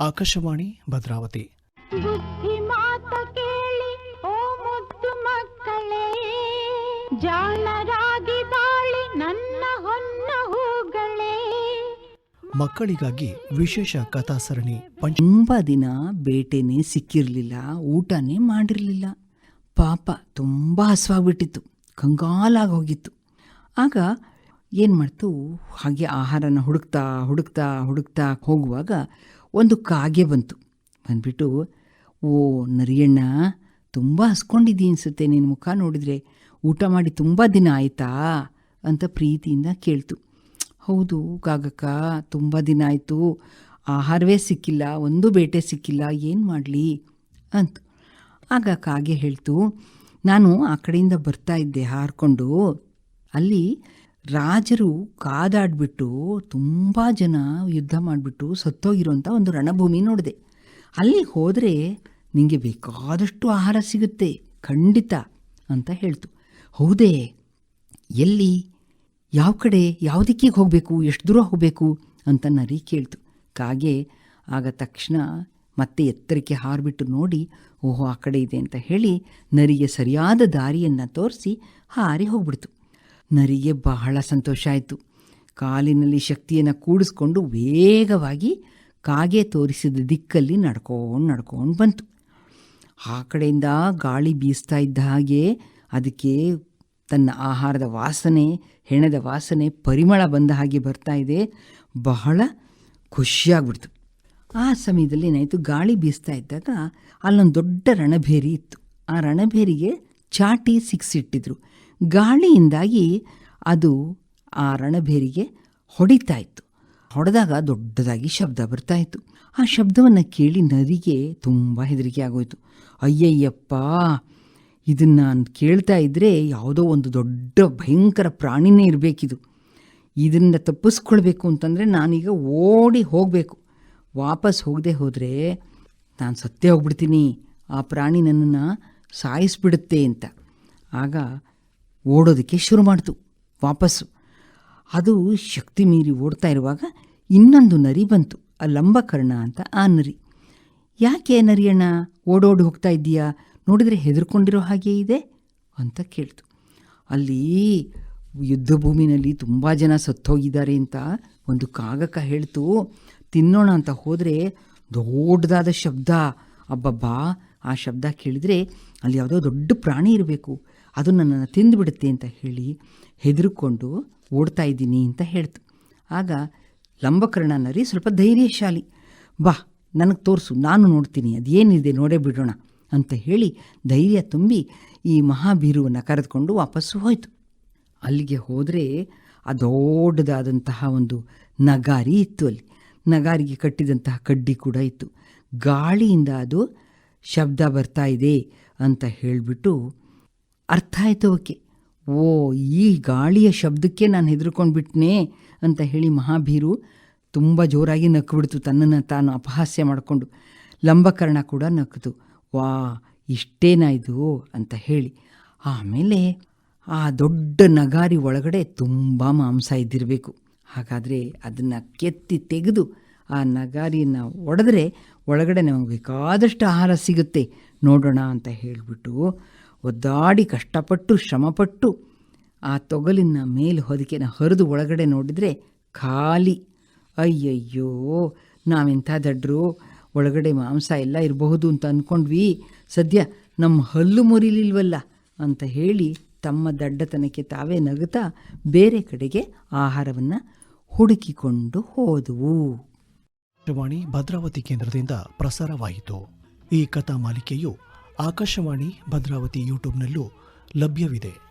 ಆಕಾಶವಾಣಿ ಭದ್ರಾವತಿ. ಬುದ್ಧಿ ಮಾತ ಕೇಳಿ ಓ ಮುದ್ದು ಮಕ್ಕಳೇ. ಜಾಣರಾಗಿ ಬಾಳಿ ನನ್ನ ಹೊನ್ನ ಹೂಗಳೇ. ಮಕ್ಕಳಿಗಾಗಿ ವಿಶೇಷ ಕಥಾ ಸರಣಿ ಪಂಚ ತುಂಬ ದಿನ ಬೇಟೆನೇ ಸಿಕ್ಕಿರಲಿಲ್ಲ ಊಟನೇ ಮಾಡಿರಲಿಲ್ಲ. ಪಾಪ ತುಂಬ ಹಸುವಾಗ್ಬಿಟ್ಟಿತ್ತು ಕಂಗಾಲಾಗಿ ಹೋಗಿತ್ತು. ಆಗ ಏನು ಮಾಡ್ತು ಹಾಗೆ ಆಹಾರನ ಹುಡುಕ್ತಾ ಹುಡುಕ್ತಾ ಹುಡುಕ್ತಾ ಹೋಗುವಾಗ ಒಂದು ಕಾಗೆ ಬಂತು. ಬಂದ್ಬಿಟ್ಟು, ಓ, ನರಿಯಣ್ಣ, ತುಂಬ ಹಸ್ಕೊಂಡಿದ್ದೀ ಅನಿಸುತ್ತೆ ನಿನ್ನ ಮುಖ ನೋಡಿದರೆ. ಊಟ ಮಾಡಿ ತುಂಬ ದಿನ ಆಯಿತಾ? ಅಂತ ಪ್ರೀತಿಯಿಂದ ಕೇಳ್ತು. ಹೌದು ಕಾಗಕ್ಕ, ತುಂಬ ದಿನ ಆಯಿತು. ಆಹಾರವೇ ಸಿಕ್ಕಿಲ್ಲ, ಒಂದು ಬೇಟೆ ಸಿಕ್ಕಿಲ್ಲ, ಏನು ಮಾಡಲಿ? ಅಂತ. ಆಗ ಕಾಗೆ ಹೇಳ್ತು, ನಾನು ಆ ಕಡೆಯಿಂದ ಬರ್ತಾ ಇದ್ದೆ, ಹಾರಿಕೊಂಡು. ಅಲ್ಲಿ ರಾಜರು ಕಾದಾಡ್ಬಿಟ್ಟು ತುಂಬ ಜನ ಯುದ್ಧ ಮಾಡಿಬಿಟ್ಟು ಸತ್ತೋಗಿರುವಂಥ ಒಂದು ರಣಭೂಮಿ ನೋಡಿದೆ. ಅಲ್ಲಿ ಹೋದರೆ ನಿಮಗೆ ಬೇಕಾದಷ್ಟು ಆಹಾರ ಸಿಗುತ್ತೆ, ಖಂಡಿತ ಅಂತ ಹೇಳ್ತು. ಹೌದೇ, ಎಲ್ಲಿ, ಯಾವ ಕಡೆ, ಯಾವ ಹೋಗಬೇಕು, ಎಷ್ಟು ದೂರ ಹೋಗಬೇಕು ಅಂತ ನರಿ ಕೇಳ್ತು. ಕಾಗೆ ಆಗ ತಕ್ಷಣ ಮತ್ತೆ ಎತ್ತರಕ್ಕೆ ಹಾರಿಬಿಟ್ಟು ನೋಡಿ, ಓಹೋ, ಆ ಕಡೆ ಇದೆ ಅಂತ ಹೇಳಿ ನರಿಗೆ ಸರಿಯಾದ ದಾರಿಯನ್ನು ತೋರಿಸಿ ಹಾರಿ ಹೋಗ್ಬಿಡ್ತು. ನರಿಗೆ ಬಹಳ ಸಂತೋಷ ಆಯಿತು. ಕಾಲಿನಲ್ಲಿ ಶಕ್ತಿಯನ್ನು ಕೂಡಿಸ್ಕೊಂಡು ವೇಗವಾಗಿ ಕಾಗೆ ತೋರಿಸಿದ ದಿಕ್ಕಲ್ಲಿ ನಡ್ಕೊಂಡು ನಡ್ಕೊಂಡು ಬಂತು. ಆ ಕಡೆಯಿಂದ ಗಾಳಿ ಬೀಸ್ತಾ ಇದ್ದ ಹಾಗೆ ಅದಕ್ಕೆ ತನ್ನ ಆಹಾರದ ವಾಸನೆ, ಹೆಣದ ವಾಸನೆ ಪರಿಮಳ ಬಂದ ಹಾಗೆ ಬರ್ತಾ ಇದೆ. ಬಹಳ ಖುಷಿಯಾಗ್ಬಿಡ್ತು. ಆ ಸಮಯದಲ್ಲಿ ಏನಾಯಿತು? ಗಾಳಿ ಬೀಸ್ತಾ ಇದ್ದಾಗ ಅಲ್ಲೊಂದು ದೊಡ್ಡ ರಣಭೇರಿ ಇತ್ತು. ಆ ರಣಭೇರಿಗೆ ಚಾಟಿ ಸಿಕ್ಸಿಟ್ಟಿದ್ರು ಗಾಳಿಯಿಂದಾಗಿ ಅದು ಆ ರಣಭೇರಿಗೆ ಹೊಡಿತಾ ಇತ್ತು ಹೊಡೆದಾಗ ದೊಡ್ಡದಾಗಿ ಶಬ್ದ ಬರ್ತಾ ಇತ್ತು ಆ ಶಬ್ದವನ್ನು ಕೇಳಿ ನರಿಗೆ ತುಂಬ ಹೆದರಿಕೆ ಆಗೋಯ್ತು. ಅಯ್ಯಯ್ಯಪ್ಪ, ಇದನ್ನು ನಾನು ಕೇಳ್ತಾ ಇದ್ದರೆ ಯಾವುದೋ ಒಂದು ದೊಡ್ಡ ಭಯಂಕರ ಪ್ರಾಣಿನೇ ಇರಬೇಕಿದು. ಇದರಿಂದ ತಪ್ಪಿಸ್ಕೊಳ್ಬೇಕು ಅಂತಂದರೆ ನಾನೀಗ ಓಡಿ ಹೋಗಬೇಕು. ವಾಪಸ್ ಹೋಗದೆ ಹೋದರೆ ನಾನು ಸತ್ತೇ ಹೋಗ್ಬಿಡ್ತೀನಿ. ಆ ಪ್ರಾಣಿ ನನ್ನನ್ನು ಸಾಯಿಸ್ಬಿಡುತ್ತೆ ಅಂತ. ಆಗ ಓಡೋದಕ್ಕೆ ಶುರು ಮಾಡಿತು, ವಾಪಸ್ಸು. ಅದು ಶಕ್ತಿ ಮೀರಿ ಓಡ್ತಾ ಇರುವಾಗ ಇನ್ನೊಂದು ನರಿ ಬಂತು, ಆ ಲಂಬಕರ್ಣ ಅಂತ ಆ ನರಿ. ಯಾಕೆ ನರಿಯಣ್ಣ ಓಡೋಡಿ ಹೋಗ್ತಾ ಇದ್ದೀಯಾ? ನೋಡಿದರೆ ಹೆದರ್ಕೊಂಡಿರೋ ಹಾಗೆ ಇದೆ ಅಂತ ಕೇಳ್ತು. ಅಲ್ಲಿ ಯುದ್ಧ ಭೂಮಿನಲ್ಲಿ ತುಂಬ ಜನ ಸತ್ತೋಗಿದ್ದಾರೆ ಅಂತ ಒಂದು ಕಾಗಕ ಹೇಳ್ತು, ತಿನ್ನೋಣ ಅಂತ ಹೋದರೆ ದೊಡ್ಡದಾದ ಶಬ್ದ. ಅಬ್ಬಬ್ಬಾ, ಆ ಶಬ್ದ ಕೇಳಿದರೆ ಅಲ್ಲಿ ಯಾವುದೋ ದೊಡ್ಡ ಪ್ರಾಣಿ ಇರಬೇಕು. ಅದು ನನ್ನನ್ನು ತಿಂದುಬಿಡುತ್ತೆ ಅಂತ ಹೇಳಿ ಹೆದರುಕೊಂಡು ಓಡ್ತಾ ಇದ್ದೀನಿ ಅಂತ ಹೇಳ್ತು. ಆಗ ಲಂಬಕರ್ಣ ನರಿ ಸ್ವಲ್ಪ ಧೈರ್ಯಶಾಲಿ, ಬಾ, ನನಗೆ ತೋರಿಸು, ನಾನು ನೋಡ್ತೀನಿ, ಅದೇನಿದೆ ನೋಡೇ ಬಿಡೋಣ ಅಂತ ಹೇಳಿ ಧೈರ್ಯ ತುಂಬಿ ಈ ಮಹಾಬೀರುವನ್ನು ಕರೆದುಕೊಂಡು ವಾಪಸ್ಸು ಹೋಯಿತು. ಅಲ್ಲಿಗೆ ಹೋದರೆ ಆ ದೊಡ್ಡದಾದಂತಹ ಒಂದು ನಗಾರಿ ಇತ್ತು ಅಲ್ಲಿ. ನಗಾರಿಗೆ ಕಟ್ಟಿದಂತಹ ಕಡ್ಡಿ ಕೂಡ ಇತ್ತು. ಗಾಳಿಯಿಂದ ಅದು ಶಬ್ದ ಬರ್ತಾ ಇದೆ ಅಂತ ಹೇಳಿಬಿಟ್ಟು ಅರ್ಥ ಆಯಿತು ಅವಕ್ಕೆ. ಓ, ಈ ಗಾಳಿಯ ಶಬ್ದಕ್ಕೆ ನಾನು ಹೆದರ್ಕೊಂಡ್ಬಿಟ್ನೆ ಅಂತ ಹೇಳಿ ಮಹಾಭೀರು ತುಂಬ ಜೋರಾಗಿ ನಕ್ಬಿಡ್ತು. ತನ್ನನ್ನು ತಾನು ಅಪಹಾಸ್ಯ ಮಾಡಿಕೊಂಡು. ಲಂಬಕರ್ಣ ಕೂಡ ನಕ್ಕಿತು ವಾ, ಇಷ್ಟೇನಾ ಇದು ಅಂತ ಹೇಳಿ. ಆಮೇಲೆ ಆ ದೊಡ್ಡ ನಗಾರಿ ಒಳಗಡೆ ತುಂಬ ಮಾಂಸ ಇದ್ದಿರಬೇಕು. ಹಾಗಾದರೆ ಅದನ್ನು ಕೆತ್ತಿ ತೆಗೆದು ಆ ನಗಾರಿಯನ್ನು ಒಡೆದ್ರೆ ಒಳಗಡೆ ನಮಗೆ ಬೇಕಾದಷ್ಟು ಆಹಾರ ಸಿಗುತ್ತೆ. ನೋಡೋಣ ಅಂತ ಹೇಳಿಬಿಟ್ಟು ಒದ್ದಾಡಿ ಕಷ್ಟಪಟ್ಟು, ಶ್ರಮಪಟ್ಟು ಆ ತೊಗಲಿನ ಮೇಲೆ ಹೊದಿಕೆನ ಹರಿದು ಒಳಗಡೆ ನೋಡಿದರೆ ಖಾಲಿ. ಅಯ್ಯಯ್ಯೋ, ನಾವೆಂಥ ದಡ್ರು? ಒಳಗಡೆ ಮಾಂಸ ಎಲ್ಲ ಇರಬಹುದು ಅಂತ ಅಂದ್ಕೊಂಡ್ವಿ ಸದ್ಯ ನಮ್ಮ ಹಲ್ಲು ಮುರಿಲಿಲ್ವಲ್ಲ ಅಂತ ಹೇಳಿ ತಮ್ಮ ದಡ್ಡತನಕ್ಕೆ ತಾವೇ ನಗುತ್ತಾ ಬೇರೆ ಕಡೆಗೆ ಆಹಾರವನ್ನು ಹುಡುಕಿಕೊಂಡು ಹೋದವು. ಭದ್ರಾವತಿ ಕೇಂದ್ರದಿಂದ ಪ್ರಸಾರವಾಯಿತು. ಈ ಕಥಾ ಮಾಲಿಕೆಯು ಆಕಾಶವಾಣಿ ಭದ್ರಾವತಿ ಯೂಟ್ಯೂಬ್ನಲ್ಲೂ ಲಭ್ಯವಿದೆ.